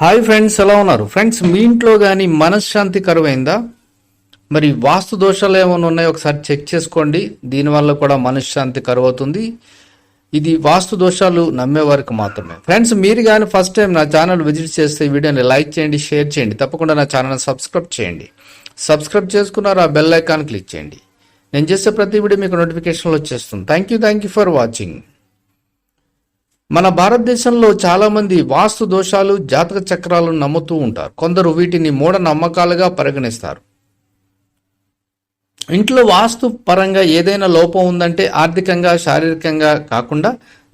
Hi friends ఎలా ఉన్నారు? Friends మీ ఇంట్లో కానీ మనశ్శాంతి కరువైందా? మరి వాస్తు దోషాలు ఏమైనా ఉన్నాయో ఒకసారి చెక్ చేసుకోండి. దీనివల్ల కూడా మనశ్శాంతి కరువు అవుతుంది ఇది వాస్తు దోషాలు నమ్మేవారికి మాత్రమే. ఫ్రెండ్స్ మీరు కానీ ఫస్ట్ టైం నా ఛానల్ విజిట్ చేస్తే వీడియోని లైక్ చేయండి షేర్ చేయండి. తప్పకుండా నా ఛానల్ సబ్స్క్రైబ్ చేయండి. సబ్స్క్రైబ్ చేసుకున్నారు ఆ బెల్ ఐకాన్ క్లిక్ చేయండి. నేను చేసే ప్రతి వీడియో మీకు నోటిఫికేషన్లో వచ్చేస్తుంది. Thank you thank you for watching మన భారతదేశంలో చాలామంది వాస్తు దోషాలు జాతక చక్రాలను నమ్ముతూ ఉంటారు. కొందరు వీటిని మూఢ నమ్మకాలుగా పరిగణిస్తారు. ఇంట్లో వాస్తు పరంగా ఏదైనా లోపం ఉందంటే ఆర్థికంగా శారీరకంగా కాకుండా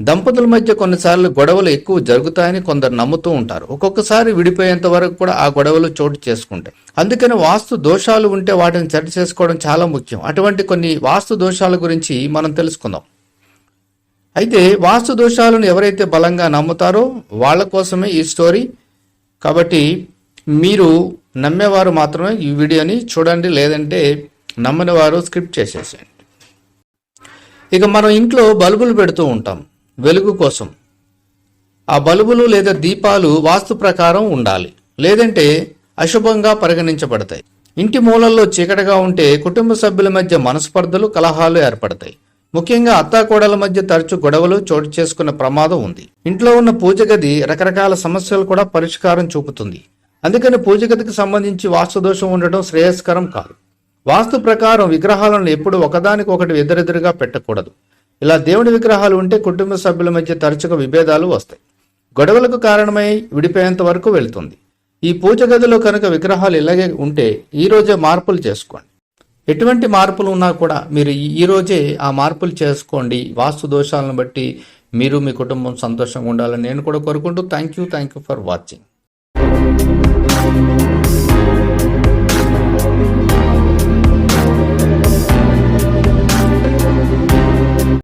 దంపతుల మధ్య కొన్నిసార్లు గొడవలు ఎక్కువ జరుగుతాయని కొందరు నమ్ముతూ ఉంటారు. ఒక్కొక్కసారి విడిపోయేంత వరకు కూడా ఆ గొడవలు చోటు చేసుకుంటాయి. అందుకని వాస్తు దోషాలు ఉంటే వాటిని సరి చేసుకోవడం చాలా ముఖ్యం. అటువంటి కొన్ని వాస్తు దోషాల గురించి మనం తెలుసుకుందాం. అయితే వాస్తు దోషాలను ఎవరైతే బలంగా నమ్ముతారో వాళ్ళ కోసమే ఈ స్టోరీ. కాబట్టి మీరు నమ్మేవారు మాత్రమే ఈ వీడియోని చూడండి లేదంటే నమ్మని వారు స్క్రిప్ట్ చేసేసేయండి. ఇక మనం ఇంట్లో బల్బులు పెడుతూ ఉంటాం. వెలుగు కోసం. ఆ బల్బులు లేదా దీపాలు వాస్తు ప్రకారం ఉండాలి. లేదంటే అశుభంగా పరిగణించబడతాయి. ఇంటి మూలల్లో చీకటిగా ఉంటే కుటుంబ సభ్యుల మధ్య మనస్పర్ధలు కలహాలు ఏర్పడతాయి. ముఖ్యంగా అత్తాకోడల మధ్య తరచు గొడవలు చోటు చేసుకున్న ప్రమాదం ఉంది. ఇంట్లో ఉన్న పూజ గది రకరకాల సమస్యలు కూడా పరిష్కారం చూపుతుంది. అందుకని పూజ గదికి సంబంధించి వాస్తు దోషం ఉండటం శ్రేయస్కరం కాదు. వాస్తు ప్రకారం విగ్రహాలను ఎప్పుడు ఒకదానికొకటి ఎదురెదురుగా పెట్టకూడదు. ఇలా దేవుడి విగ్రహాలు ఉంటే కుటుంబ సభ్యుల మధ్య తరచుగా విభేదాలు వస్తాయి. గొడవలకు కారణమై విడిపోయేంత వరకు వెళుతుంది. ఈ పూజ గదిలో కనుక విగ్రహాలు ఇలాగే ఉంటే ఈ రోజే మార్పులు చేసుకోండి. ఎటువంటి మార్పులు ఉన్నా కూడా మీరు ఈ- ఈ రోజే ఆ మార్పులు చేసుకోండి. వాస్తు దోషాలను బట్టి మీరు మీ కుటుంబం సంతోషంగా ఉండాలని నేను కూడా కోరుకుంటూ thank you thank you for watching